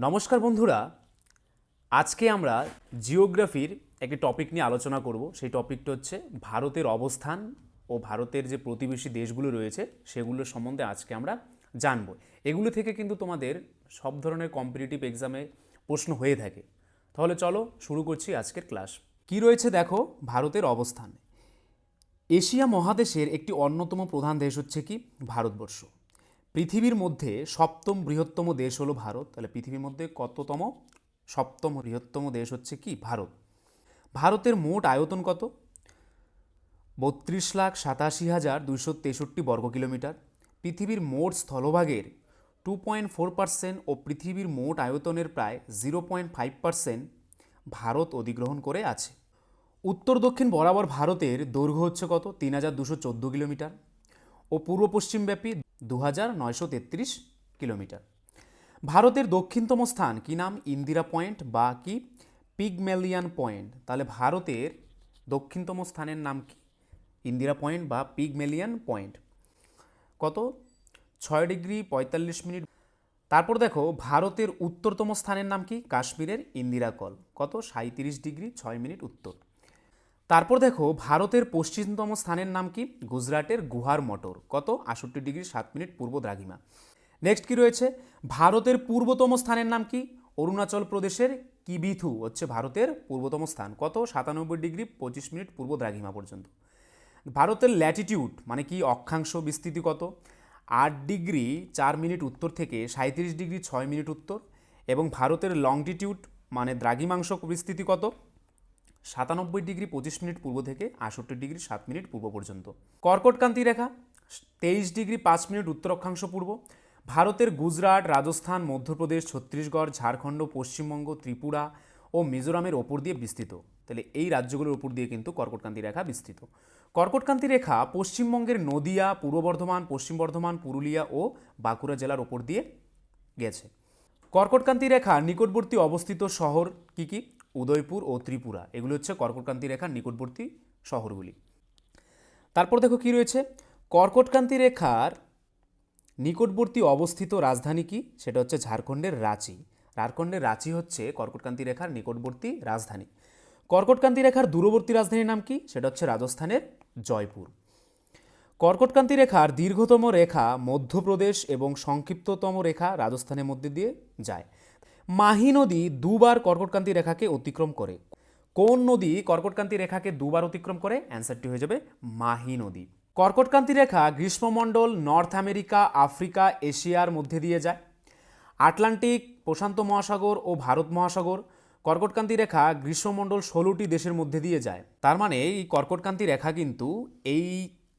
নমস্কার বন্ধুরা। আজকে আমরা জিওগ্রাফির একটি টপিক নিয়ে আলোচনা করব। সেই টপিকটা হচ্ছে ভারতের অবস্থান ও ভারতের যে প্রতিবেশী দেশগুলো রয়েছে, সেগুলো সম্বন্ধে আজকে আমরা জানব। এগুলো থেকে কিন্তু তোমাদের সব ধরনের কম্পিটিটিভ এক্সামে প্রশ্ন হয়ে থাকে। তাহলে চলো শুরু করছি আজকের ক্লাস কি রয়েছে দেখো ভারতের অবস্থান? এশিয়া মহাদেশের একটি অন্যতম প্রধান দেশ হচ্ছে কি? ভারতবর্ষ। পৃথিবীর মধ্যে সপ্তম বৃহত্তম দেশ হলো ভারত। তাহলে পৃথিবীর মধ্যে কততম? সপ্তম বৃহত্তম দেশ হচ্ছে কি? ভারত। ভারতের মোট আয়তন কত? বত্রিশ লাখ সাতাশি হাজার দুইশো তেষট্টি বর্গ কিলোমিটার। পৃথিবীর মোট স্থলভাগের টু পয়েন্ট ফোর পার্সেন্ট ও পৃথিবীর মোট আয়তনের প্রায় zero point five percent Bharat অধিগ্রহণ করে আছে। উত্তর দক্ষিণ বরাবর ভারতের দৈর্ঘ্য হচ্ছে কত? তিন হাজার দুশো চোদ্দ কিলোমিটার। পূর্ব পশ্চিমব্যাপী দু হাজার নয়শো তেত্রিশ কিলোমিটার। ভারতের দক্ষিণতম স্থান কি নাম? ইন্দিরা পয়েন্ট বা কি? Pygmalion point. তাহলে ভারতের দক্ষিণতম স্থানের নাম কি? ইন্দিরা পয়েন্ট বা পিগমেলিয়ান পয়েন্ট। কত? ছয় ডিগ্রি পঁয়তাল্লিশ মিনিট। তারপর দেখো, ভারতের উত্তরতম স্থানের নাম কি? কাশ্মীরের ইন্দিরা কল। কত? সাঁত্রিশ ডিগ্রি ছয় মিনিট উত্তর। তারপর দেখো, ভারতের পশ্চিমতম স্থানের নাম কি? গুজরাটের গুহার মটর। কত? আষট্টি ডিগ্রি সাত মিনিট পূর্ব দ্রাঘিমা। নেক্সট কি রয়েছে? ভারতের পূর্বতম স্থানের নাম কি? অরুণাচল প্রদেশের কিবিথু হচ্ছে ভারতের পূর্বতম স্থান। কত? সাতানব্বই ডিগ্রি পঁচিশ মিনিট পূর্ব দ্রাঘিমা পর্যন্ত। ভারতের ল্যাটিটিউড মানে কি? অক্ষাংশ বিস্তৃতি কত? আট ডিগ্রি চার মিনিট উত্তর থেকে সাঁত্রিশ ডিগ্রি ছয় মিনিট উত্তর। এবং ভারতের লংটিটিউড মানে দ্রাঘিমাংশ বিস্তৃতি কত? সাতানব্বই ডিগ্রি পঁচিশ মিনিট পূর্ব থেকে আষট্টি ডিগ্রি সাত মিনিট পূর্ব পর্যন্ত। কর্কটকান্তি রেখা, তেইশ ডিগ্রি পাঁচ মিনিট উত্তর অক্ষাংশ পূর্ব। ভারতের গুজরাট, রাজস্থান, মধ্যপ্রদেশ, ছত্তিশগড়, ঝাড়খণ্ড, পশ্চিমবঙ্গ, ত্রিপুরা ও মিজোরামের ওপর দিয়ে বিস্তৃত। তাহলে এই রাজ্যগুলোর উপর দিয়ে কিন্তু কর্কটকান্তি রেখা বিস্তৃত। কর্কটকান্তি রেখা পশ্চিমবঙ্গের নদিয়া, পূর্ব বর্ধমান, পশ্চিম বর্ধমান, পুরুলিয়া ও বাঁকুড়া জেলার ওপর দিয়ে গেছে। কর্কটকান্তি রেখা নিকটবর্তী অবস্থিত শহর কি কি? উদয়পুর ও ত্রিপুরা। এগুলো হচ্ছে কর্কটকান্তি রেখার নিকটবর্তী শহরগুলি। তারপর দেখো কি রয়েছে? কর্কটকান্তি রেখার নিকটবর্তী অবস্থিত রাজধানী কি? সেটা হচ্ছে ঝাড়খণ্ডের রাঁচি। ঝাড়খণ্ডের রাঁচি হচ্ছে কর্কটকান্তি রেখার নিকটবর্তী রাজধানী। কর্কটকান্তি রেখার দূরবর্তী রাজধানীর নাম কি? সেটা হচ্ছে রাজস্থানের জয়পুর। কর্কটক্রান্তি রেখার দীর্ঘতম রেখা মধ্যপ্রদেশ এবং সংক্ষিপ্ততম রেখা রাজস্থানের মধ্যে দিয়ে যায়। মাহি নদী দুবার কর্কটকান্তি রেখাকে অতিক্রম করে। কোন নদী কর্কটকান্তি রেখাকে দুবার অতিক্রম করে? অ্যান্সারটি হয়ে যাবে মাহি নদী। কর্কটকান্তি রেখা গ্রীষ্মমণ্ডল, নর্থ আমেরিকা, আফ্রিকা, এশিয়ার মধ্যে দিয়ে যায়। আটলান্টিক, প্রশান্ত মহাসাগর ও ভারত মহাসাগর কর্কটকান্তি রেখা গ্রীষ্মমণ্ডল ষোলোটি দেশের মধ্যে দিয়ে যায়। তার মানে এই কর্কটকান্তি রেখা কিন্তু এই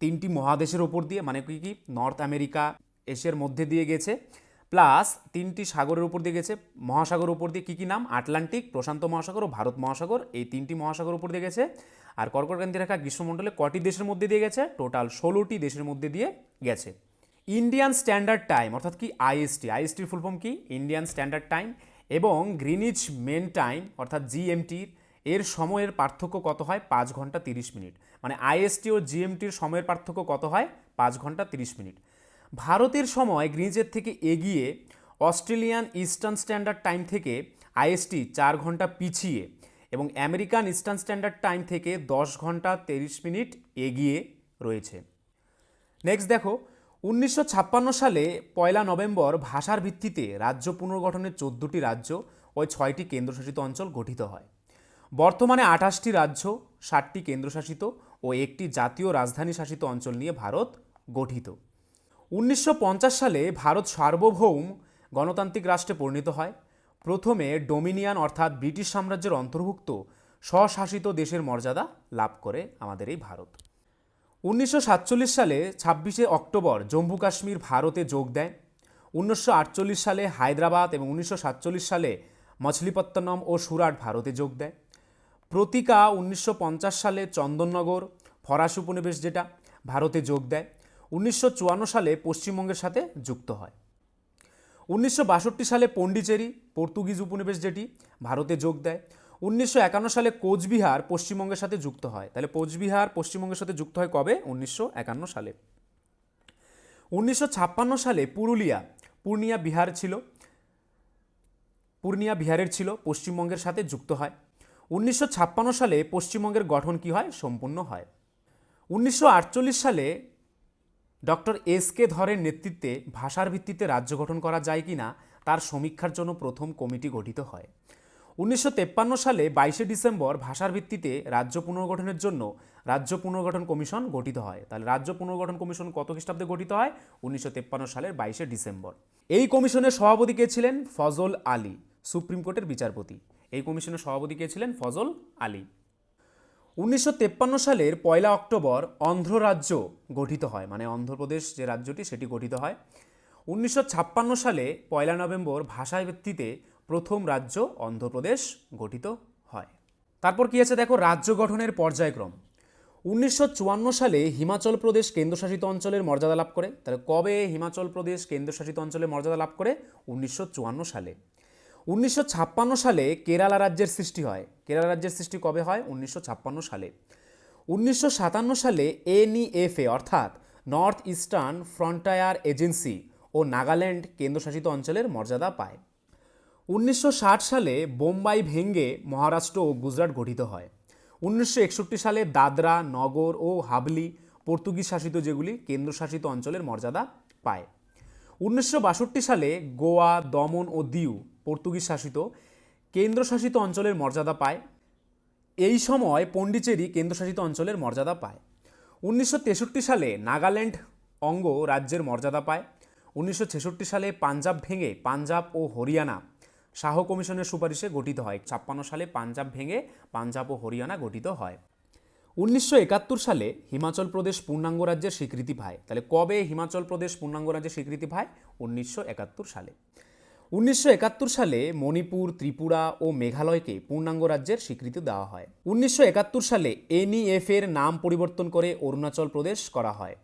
তিনটি মহাদেশের ওপর দিয়ে মানে কি কি? নর্থ আমেরিকা, এশিয়ার মধ্যে দিয়ে গেছে। প্লাস তিনটি সাগরের উপর দিয়ে গেছে মহাসাগর উপর দিয়ে কী কী নাম? আটলান্টিক, প্রশান্ত মহাসাগর ও ভারত মহাসাগর। এই তিনটি মহাসাগর উপর দিয়ে গেছে। আর কর্কটকান্তি রেখা গ্রীষ্মমণ্ডলে কটি দেশের মধ্যে দিয়ে গেছে? টোটাল ষোলোটি দেশের মধ্যে দিয়ে গেছে। ইন্ডিয়ান স্ট্যান্ডার্ড টাইম, অর্থাৎ কি? আইএসটি। আইএসটির ফুল ফর্ম কি? ইন্ডিয়ান স্ট্যান্ডার্ড টাইম এবং গ্রিনিচ মেন টাইম, অর্থাৎ জিএমটির এর সময়ের পার্থক্য কত হয়? পাঁচ ঘণ্টা তিরিশ মিনিট। মানে আইএসটি ও জিএমটির সময়ের পার্থক্য কত হয়? পাঁচ ঘণ্টা তিরিশ মিনিট। ভারতের সময় গ্রিনিচের থেকে এগিয়ে অস্ট্রেলিয়ান ইস্টার্ন স্ট্যান্ডার্ড টাইম থেকে আইএসটি চার ঘণ্টা পিছিয়ে এবং আমেরিকান ইস্টার্ন স্ট্যান্ডার্ড টাইম থেকে দশ ঘণ্টা তিরিশ মিনিট এগিয়ে রয়েছে। নেক্সট দেখো, উনিশশো ছাপ্পান্ন সালে পয়লা নভেম্বর ভাষার ভিত্তিতে রাজ্য পুনর্গঠনের চোদ্দোটি রাজ্য ও ছয়টি কেন্দ্রশাসিত অঞ্চল গঠিত হয়। বর্তমানে আঠাশটি রাজ্য, ষাটটি কেন্দ্রশাসিত ও একটি জাতীয় রাজধানী শাসিত অঞ্চল নিয়ে ভারত গঠিত। উনিশশো পঞ্চাশ সালে ভারত সার্বভৌম গণতান্ত্রিক রাষ্ট্রে পরিণত হয়। প্রথমে ডোমিনিয়ান অর্থাৎ ব্রিটিশ সাম্রাজ্যের অন্তর্ভুক্ত স্বশাসিত দেশের মর্যাদা লাভ করে আমাদের এই ভারত। উনিশশো সাতচল্লিশ সালে ছাব্বিশে অক্টোবর জম্মু কাশ্মীর ভারতে যোগ দেয়। উনিশশো আটচল্লিশ সালে হায়দ্রাবাদ এবং উনিশশো সাতচল্লিশ সালে মছলিপত্তনম ও সুরাট ভারতে যোগ দেয়। প্রতিকা উনিশশো পঞ্চাশ সালে চন্দননগর ফরাসি উপনিবেশ যেটা ভারতে যোগ দেয়। উনিশশো চুয়ান্ন সালে পশ্চিমবঙ্গের সাথে যুক্ত হয়। উনিশশো বাষট্টি সালে পন্ডিচেরি পর্তুগিজ উপনিবেশ যেটি ভারতে যোগ দেয়। উনিশশো একান্ন সালে কোচবিহার পশ্চিমবঙ্গের সাথে যুক্ত হয়। তাহলে কোচবিহার পশ্চিমবঙ্গের সাথে যুক্ত হয় কবে? উনিশশো একান্ন সালে। উনিশশো ছাপ্পান্ন সালে পুরুলিয়া, পূর্ণিয়া বিহার ছিল। পূর্ণিয়া বিহারের ছিল, পশ্চিমবঙ্গের সাথে যুক্ত হয়। উনিশশো ছাপ্পান্ন সালে পশ্চিমবঙ্গের গঠন কি হয়? সম্পূর্ণ হয়। উনিশশো আটচল্লিশ সালে ডক্টর এস কে ধরের নেতৃত্বে ভাষার ভিত্তিতে রাজ্য গঠন করা যায় কি না তার সমীক্ষার জন্য প্রথম কমিটি গঠিত হয়। উনিশশো সালে বাইশে ডিসেম্বর ভাষার ভিত্তিতে রাজ্য পুনর্গঠনের জন্য রাজ্য পুনর্গঠন কমিশন গঠিত হয়। তাহলে রাজ্য পুনর্গঠন কমিশন কত খ্রিস্টাব্দে গঠিত হয়? উনিশশো সালের বাইশে ডিসেম্বর। এই কমিশনের সভাপতি কে ছিলেন? ফজল আলী, সুপ্রিম কোর্টের বিচারপতি। এই কমিশনের সভাপতি কে ছিলেন? ফজল আলী। উনিশশো সালের পয়লা অক্টোবর অন্ধ্র রাজ্য গঠিত হয়। মানে অন্ধ্রপ্রদেশ যে রাজ্যটি, সেটি গঠিত হয়। উনিশশো ছাপ্পান্ন সালে পয়লা নভেম্বর ভাষায় ভিত্তিতে প্রথম রাজ্য অন্ধ্রপ্রদেশ গঠিত হয়। তারপর কি আছে? দেখো, রাজ্য গঠনের পর্যায়ক্রম। উনিশশো চুয়ান্ন সালে হিমাচল প্রদেশ কেন্দ্রশাসিত অঞ্চলের মর্যাদা লাভ করে। তাহলে কবে হিমাচল প্রদেশ কেন্দ্রশাসিত অঞ্চলের মর্যাদা লাভ করে? উনিশশো চুয়ান্ন সালে। উনিশশো ছাপ্পান্ন সালে কেরালা রাজ্যের সৃষ্টি হয়। কেরালা রাজ্যের সৃষ্টি কবে হয়? উনিশশো ছাপ্পান্ন সালে। উনিশশো সাতান্ন সালে এনইএফএ অর্থাৎ নর্থ ইস্টার্ন ফ্রন্টায়ার এজেন্সি ও নাগাল্যান্ড কেন্দ্রশাসিত অঞ্চলের মর্যাদা পায়। উনিশশো ষাট সালে বোম্বাই ভেঙ্গে মহারাষ্ট্র ও গুজরাট গঠিত হয়। উনিশশো একষট্টি সালে দাদরা, নগর ও হাবলি পর্তুগিজ শাসিত যেগুলি কেন্দ্রশাসিত অঞ্চলের মর্যাদা পায়। উনিশশো বাষট্টি সালে গোয়া, দমন ও দিউ পর্তুগিজ শাসিত, কেন্দ্রশাসিত অঞ্চলের মর্যাদা পায়। এই সময় পণ্ডিচেরি কেন্দ্রশাসিত অঞ্চলের মর্যাদা পায়। উনিশশো তেষট্টি সালে নাগাল্যান্ড অঙ্গ রাজ্যের মর্যাদা পায়। উনিশশো ছেষট্টি সালে পাঞ্জাব ভেঙে পাঞ্জাব ও হরিয়ানা শাহ কমিশনের সুপারিশে গঠিত হয়। ছাপ্পান্ন সালে পাঞ্জাব ভেঙে পাঞ্জাব ও হরিয়ানা গঠিত হয়। উনিশশো একাত্তর সালে হিমাচল প্রদেশ পূর্ণাঙ্গ রাজ্যের স্বীকৃতি পায়। তাহলে কবে হিমাচল প্রদেশ পূর্ণাঙ্গ রাজ্যের স্বীকৃতি পায়? উনিশশো একাত্তর সালে। উনিশশো একাত্তর সালে মণিপুর, ত্রিপুরা ও মেঘালয়কে পূর্ণাঙ্গ রাজ্যের স্বীকৃতি দেওয়া হয়। উনিশশো একাত্তর সালে এনইএফ এর নাম পরিবর্তন করে অরুণাচল প্রদেশ করা হয়।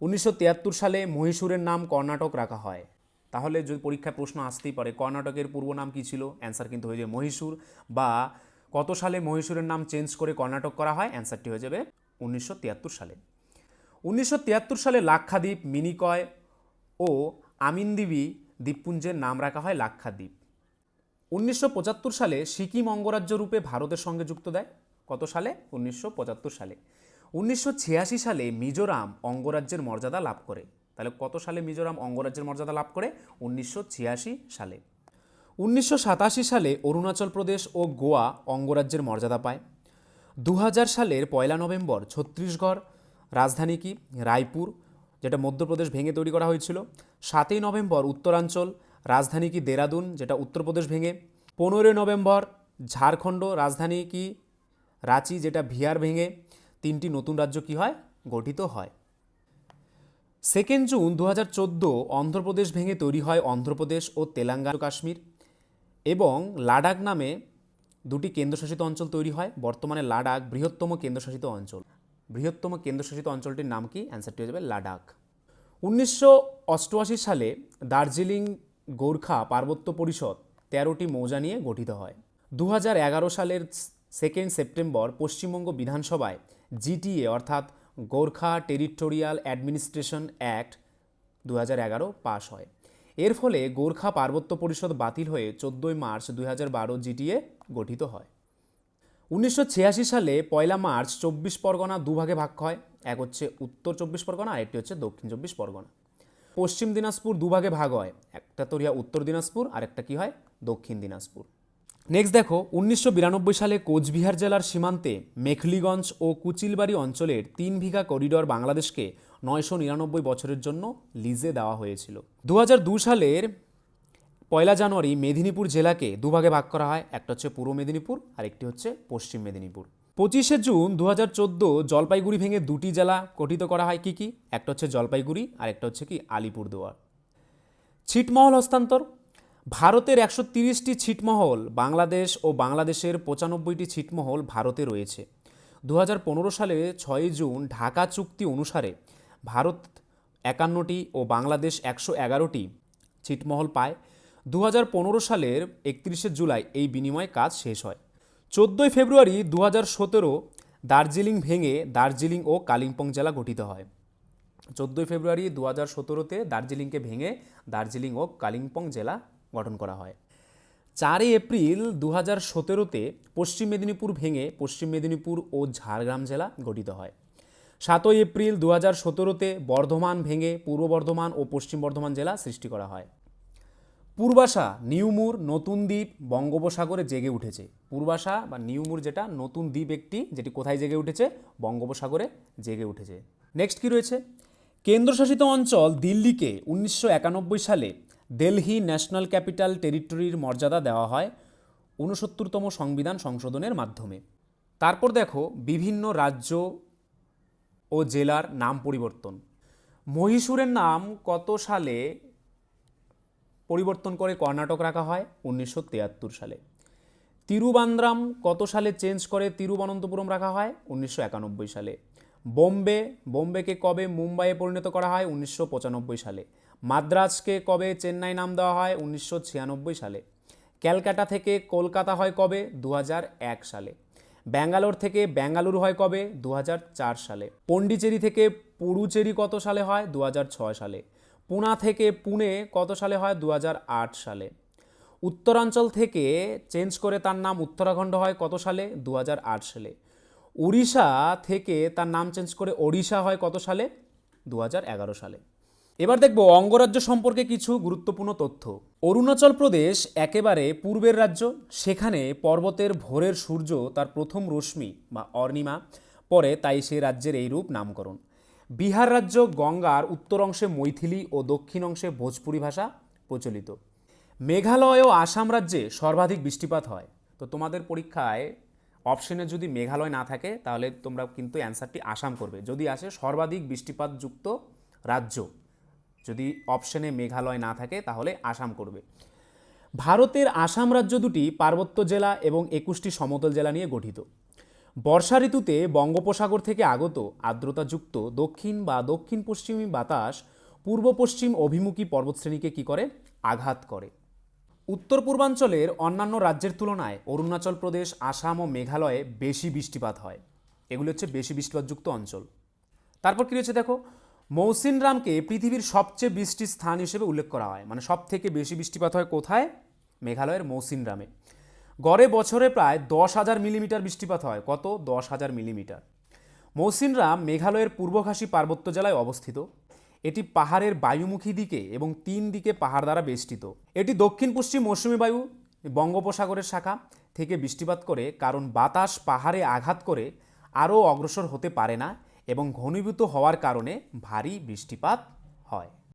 উনিশশো তিয়াত্তর সালে মহীশূরের নাম কর্ণাটক রাখা হয়। তাহলে যদি পরীক্ষায় প্রশ্ন আসতেই পারে, কর্ণাটকের পূর্ব নাম কী ছিল? অ্যান্সার কিন্তু হয়ে যাবে মহীশূর। বা কত সালে মহীশূরের নাম চেঞ্জ করে কর্ণাটক করা হয়? অ্যান্সারটি হয়ে যাবে উনিশশো তিয়াত্তর সালে। উনিশশো তিয়াত্তর সালে লাক্ষাদ্বীপ, মিনিকয় ও আমিনদ্বীপী দ্বীপপুঞ্জের নাম রাখা হয় লাক্ষাদ্বীপ উনিশশো পঁচাত্তর সালে সিকিম অঙ্গরাজ্য রূপে ভারতের সঙ্গে যুক্ত দেয়। কত সালে? উনিশশো পঁচাত্তর সালে। উনিশশো ছিয়াশি সালে মিজোরাম অঙ্গরাজ্যের মর্যাদা লাভ করে। তাহলে কত সালে মিজোরাম অঙ্গরাজ্যের মর্যাদা লাভ করে? উনিশশো ছিয়াশি সালে। উনিশশো সাতাশি সালে অরুণাচল প্রদেশ ও গোয়া অঙ্গরাজ্যের মর্যাদা পায়। দু হাজার সালের পয়লা নভেম্বর ছত্তিশগড়, রাজধানী কি? রায়পুর, যেটা মধ্যপ্রদেশ ভেঙে তৈরি করা হয়েছিল। সাতই নভেম্বর উত্তরাঞ্চল, রাজধানী কি দেরাদুন, যেটা উত্তরপ্রদেশ ভেঙে। পনেরোই নভেম্বর ঝাড়খণ্ড, রাজধানী কি রাঁচি, যেটা বিহার ভেঙে। তিনটি নতুন রাজ্য কি হয়? গঠিত হয়। সেকেন্ড জুন দু হাজার চোদ্দ অন্ধ্রপ্রদেশ ভেঙে তৈরি হয় অন্ধ্রপ্রদেশ ও তেলেঙ্গানা কাশ্মীর এবং লাডাখ নামে দুটি কেন্দ্রশাসিত অঞ্চল তৈরি হয়। বর্তমানে লাডাখ বৃহত্তম কেন্দ্রশাসিত অঞ্চল। বৃহত্তম কেন্দ্রশাসিত অঞ্চলটির নাম কি? অ্যান্সারটি হয়ে যাবে লাডাখ। উনিশশো অষ্টআশি সালে দার্জিলিং গোর্খা পার্বত্য পরিষদ তেরোটি মৌজা নিয়ে গঠিত হয়। দু সালের সেকেন্ড সেপ্টেম্বর পশ্চিমবঙ্গ বিধানসভায় জিটিএ অর্থাৎ গোর্খা টেরিটোরিয়াল অ্যাডমিনিস্ট্রেশন অ্যাক্ট দু পাশ হয়। এর ফলে গোর্খা পার্বত্য পরিষদ বাতিল হয়ে চোদ্দোই মার্চ দুই হাজার বারো জিটিএ গঠিত হয়। উনিশশো ছিয়াশি সালে পয়লা মার্চ চব্বিশ পরগনা দুভাগে ভাগ হয়। এক হচ্ছে উত্তর চব্বিশ পরগনা আর একটি হচ্ছে দক্ষিণ চব্বিশ পরগনা। পশ্চিম দিনাজপুর দুভাগে ভাগ হয়। একটা তো রিয়া উত্তর দিনাজপুর আর একটা কি হয়? দক্ষিণ দিনাজপুর। নেক্সট দেখো, উনিশশো বিরানব্বই সালে কোচবিহার জেলার সীমান্তে মেখলিগঞ্জ ও কুচিলবাড়ি অঞ্চলের তিন বিঘা করিডর বাংলাদেশকে নয়শো নিরানব্বই বছরের জন্য লিজে দেওয়া হয়েছিল। দু সালের পয়লা জানুয়ারি মেদিনীপুর জেলাকে দুভাগে ভাগ করা হয়। একটা হচ্ছে পূর্ব মেদিনীপুর আর একটি হচ্ছে পশ্চিম মেদিনীপুর। পঁচিশে জুন দু হাজার চোদ্দ জলপাইগুড়ি ভেঙে দুটি জেলা গঠিত করা হয় কি কি? একটা হচ্ছে জলপাইগুড়ি আর একটা হচ্ছে কি আলিপুরদুয়ার। ছিটমহল হস্তান্তর। ভারতের একশো তিরিশটি ছিটমহল, বাংলাদেশ ও বাংলাদেশের পঁচানব্বইটি ছিটমহল ভারতে রয়েছে। দু হাজার পনেরো সালে ছয়ই জুন ঢাকা চুক্তি অনুসারে ভারত একান্নটি ও বাংলাদেশ একশো এগারোটি ছিটমহল পায়। দু হাজার পনেরো সালের একত্রিশে জুলাই এই বিনিময় কাজ শেষ হয়। চোদ্দোই ফেব্রুয়ারি দু হাজার সতেরো দার্জিলিং ভেঙে দার্জিলিং ও কালিম্পং জেলা গঠিত হয়। চোদ্দোই ফেব্রুয়ারি দু হাজার সতেরোতে দার্জিলিংকে ভেঙে দার্জিলিং ও কালিম্পং জেলা গঠন করা হয়। চারই এপ্রিল দু হাজার সতেরোতে পশ্চিম মেদিনীপুর ভেঙে পশ্চিম মেদিনীপুর ও ঝাড়গ্রাম জেলা গঠিত হয়। সাতই এপ্রিল দু হাজার সতেরোতে বর্ধমান ভেঙে পূর্ব বর্ধমান ও পশ্চিম বর্ধমান জেলা সৃষ্টি করা হয়। পূর্বাশা নিউমুর নতুন দ্বীপ বঙ্গোপসাগরে জেগে উঠেছে। পূর্বাশা বা নিউমুর যেটা, নতুন দ্বীপ একটি, যেটি কোথায় জেগে উঠেছে? বঙ্গোপসাগরে জেগে উঠেছে। নেক্সট কি রয়েছে? কেন্দ্রশাসিত অঞ্চল দিল্লিকে উনিশশো একানব্বই সালে দিল্লি ন্যাশনাল ক্যাপিটাল টেরিটরির মর্যাদা দেওয়া হয় ঊনসত্তরতম সংবিধান সংশোধনের মাধ্যমে। তারপর দেখো, বিভিন্ন রাজ্য ও জেলার নাম পরিবর্তন। মহীশূরের নাম কত সালে পরিবর্তন করে কর্ণাটক রাখা হয় উনিশশো তিয়াত্তর সালে। তিরুবান্দ্রাম কত সালে চেঞ্জ করে তিরুবনন্তপুরম রাখা হয়? উনিশশো একানব্বই সালে। বোম্বে, বোম্বেকে কবে মুম্বাইয়ে পরিণত করা হয়? উনিশশো পঁচানব্বই সালে। মাদ্রাজকে কবে চেন্নাই নাম দেওয়া হয়? উনিশশো ছিয়ানব্বই সালে। ক্যালকাটা থেকে কলকাতা হয় কবে? দু সালে। ব্যাঙ্গালোর থেকে ব্যাঙ্গালুরু হয় কবে? দু হাজার চার সালে। পন্ডিচেরি থেকে পুরুচেরি কত সালে হয়? দু হাজার ছয় সালে। পুনা থেকে পুনে কত সালে হয়? দু হাজার আট সালে। উত্তরাঞ্চল থেকে চেঞ্জ করে তার নাম উত্তরাখণ্ড হয় কত সালে? দু হাজার আট সালে। উড়িষ্যা থেকে তার নাম চেঞ্জ করে ওড়িশা হয় কত সালে? দু হাজার এগারো সালে। এবার দেখব অঙ্গরাজ্য সম্পর্কে কিছু গুরুত্বপূর্ণ তথ্য। অরুণাচল প্রদেশ একেবারে পূর্বের রাজ্য, সেখানে পর্বতের ভোরের সূর্য তার প্রথম রশ্মি বা অর্ণিমা, পরে তাই সে রাজ্যের এই রূপ নামকরণ। বিহার রাজ্য গঙ্গার উত্তর অংশে মৈথিলি ও দক্ষিণ অংশে ভোজপুরি ভাষা প্রচলিত। মেঘালয় ও আসাম রাজ্যে সর্বাধিক বৃষ্টিপাত হয়। তো তোমাদের পরীক্ষায় অপশনে যদি মেঘালয় না থাকে, তাহলে তোমরা কিন্তু অ্যান্সারটি আসাম করবে। যদি আসে সর্বাধিক বৃষ্টিপাতযুক্ত রাজ্য, যদি অপশনে মেঘালয় না থাকে, তাহলে আসাম করবে। ভারতের আসাম রাজ্য দুটি পার্বত্য জেলা এবং একুশটি সমতল জেলা নিয়ে গঠিত। বর্ষা ঋতুতে বঙ্গোপসাগর থেকে আগত আর্দ্রতাযুক্ত দক্ষিণ বা দক্ষিণ পশ্চিমী বাতাস পূর্ব পশ্চিম অভিমুখী পর্বতশ্রেণীকে কী করে? আঘাত করে। উত্তর পূর্বাঞ্চলের অন্যান্য রাজ্যের তুলনায় অরুণাচল প্রদেশ, আসাম ও মেঘালয়ে বেশি বৃষ্টিপাত হয়। এগুলো হচ্ছে বেশি বৃষ্টিপাতযুক্ত অঞ্চল। তারপর কী রয়েছে দেখো? মৌসিনরামকে পৃথিবীর সবচেয়ে বৃষ্টির স্থান হিসেবে উল্লেখ করা হয়। মানে সব থেকে বেশি বৃষ্টিপাত হয় কোথায়? মেঘালয়ের মৌসিনরামে গড়ে বছরে প্রায় দশ হাজার মিলিমিটার বৃষ্টিপাত হয়। কত? দশ হাজার মিলিমিটার। মৌসিনরাম মেঘালয়ের পূর্বঘাসী পার্বত্য জেলায় অবস্থিত। এটি পাহাড়ের বায়ুমুখী দিকে এবং তিন দিকে পাহাড় দ্বারা বেষ্টিত। এটি দক্ষিণ পশ্চিম মৌসুমী বায়ু, বঙ্গোপসাগরের শাখা থেকে বৃষ্টিপাত করে কারণ বাতাস পাহাড়ে আঘাত করে আরও অগ্রসর হতে পারে না এবং ঘনীভূত হওয়ার কারণে ভারী বৃষ্টিপাত হয়।